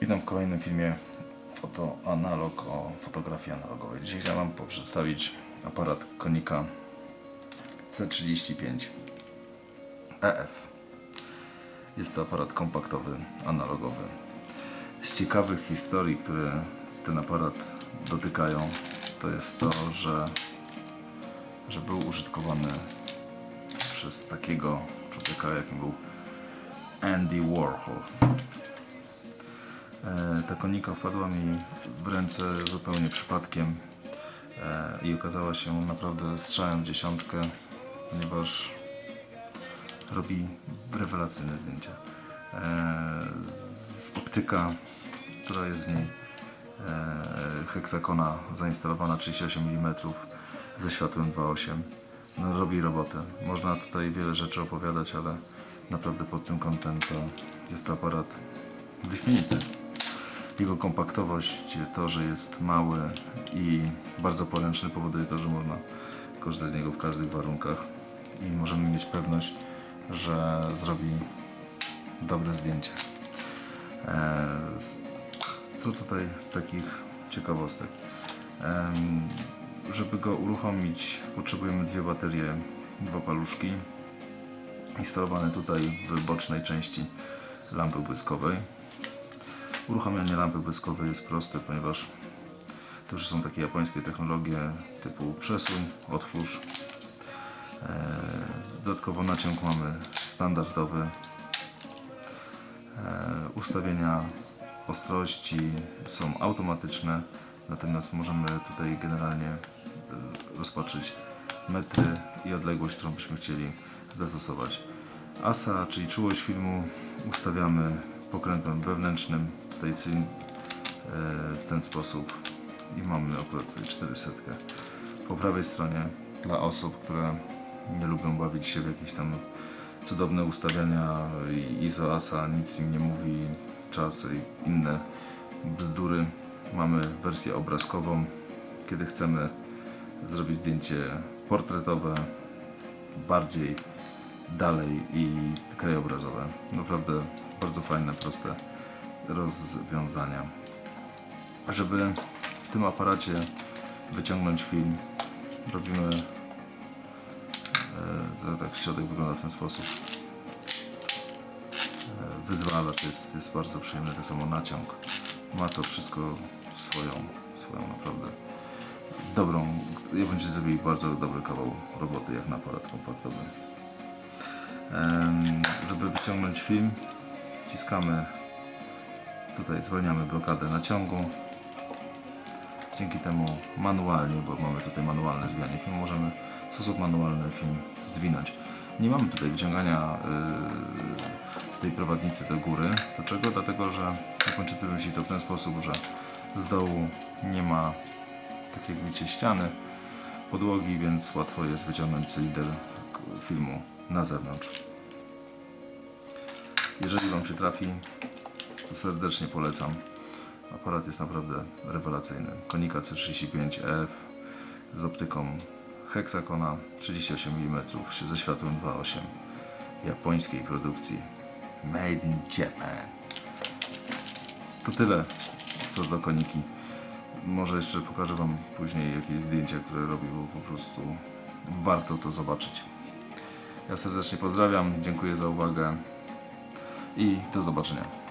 Witam w kolejnym filmie Foto Analog o fotografii analogowej. Dzisiaj chciałem Wam przedstawić aparat Konika C35 EF. Jest to aparat kompaktowy, analogowy. Z ciekawych historii, które ten aparat dotykają, to jest to, że, że był użytkowany przez takiego człowieka, jakim był Andy Warhol. E, Ta konika wpadła mi w ręce zupełnie przypadkiem e, i okazała się naprawdę strzałem dziesiątkę, ponieważ robi rewelacyjne zdjęcia. E, Optyka, która jest w niej, heksakona zainstalowana 38 mm ze światłem 2.8 no, robi robotę. Można tutaj wiele rzeczy opowiadać, ale naprawdę pod tym kątem to jest to aparat wyśmienity. Jego kompaktowość, to, że jest mały i bardzo poręczny powoduje to, że można korzystać z niego w każdych warunkach i możemy mieć pewność, że zrobi dobre zdjęcie. Z- Co tutaj z takich ciekawostek? Żeby go uruchomić, potrzebujemy dwie baterie, dwa paluszki instalowane tutaj w bocznej części lampy błyskowej. Uruchamianie lampy błyskowej jest proste, ponieważ to już są takie japońskie technologie typu przesuń, otwórz. Eee, Dodatkowo naciąg mamy standardowy. Eee, Ustawienia ostrości są automatyczne, natomiast możemy tutaj generalnie e, rozpatrzyć metry i odległość, którą byśmy chcieli zastosować. ASA, czyli czułość filmu, ustawiamy pokrętłem wewnętrznym, cylin, e, w ten sposób i mamy akurat tutaj 400. Po prawej stronie dla osób, które nie lubią bawić się w jakieś tam cudowne ustawiania i ISO, ASA, nic im nie mówi, czas i inne bzdury. Mamy wersję obrazkową, kiedy chcemy zrobić zdjęcie portretowe, bardziej dalej i krajobrazowe. Naprawdę bardzo fajne, proste rozwiązania. Żeby w tym aparacie wyciągnąć film, robimy e, to tak środek wygląda w ten sposób. E, Wyzwala, to jest, jest bardzo przyjemne, to samo naciąg. Ma to wszystko swoją, swoją naprawdę dobrą, ja bym zrobił bardzo dobry kawał roboty jak na aparat kompaktowy. Żeby wyciągnąć film, wciskamy tutaj, zwalniamy blokadę naciągu. Dzięki temu manualnie, bo mamy tutaj manualne zwijanie filmu, możemy w sposób manualny film zwinąć. Nie mamy tutaj wyciągania yy, tej prowadnicy do góry. Dlaczego? Dlatego, że Japończycy wymyślili to w ten sposób, że z dołu nie ma tak jak widzicie ściany podłogi, więc łatwo jest wyciągnąć cylinder filmu na zewnątrz. Jeżeli Wam się trafi, to serdecznie polecam. Aparat jest naprawdę rewelacyjny. Konika C35F z optyką heksakona 38 mm ze światłem 2.8 japońskiej produkcji Made in Japan. To tyle co do koniki. Może jeszcze pokażę Wam później jakieś zdjęcia, które robi, bo po prostu warto to zobaczyć. Ja serdecznie pozdrawiam, dziękuję za uwagę i do zobaczenia.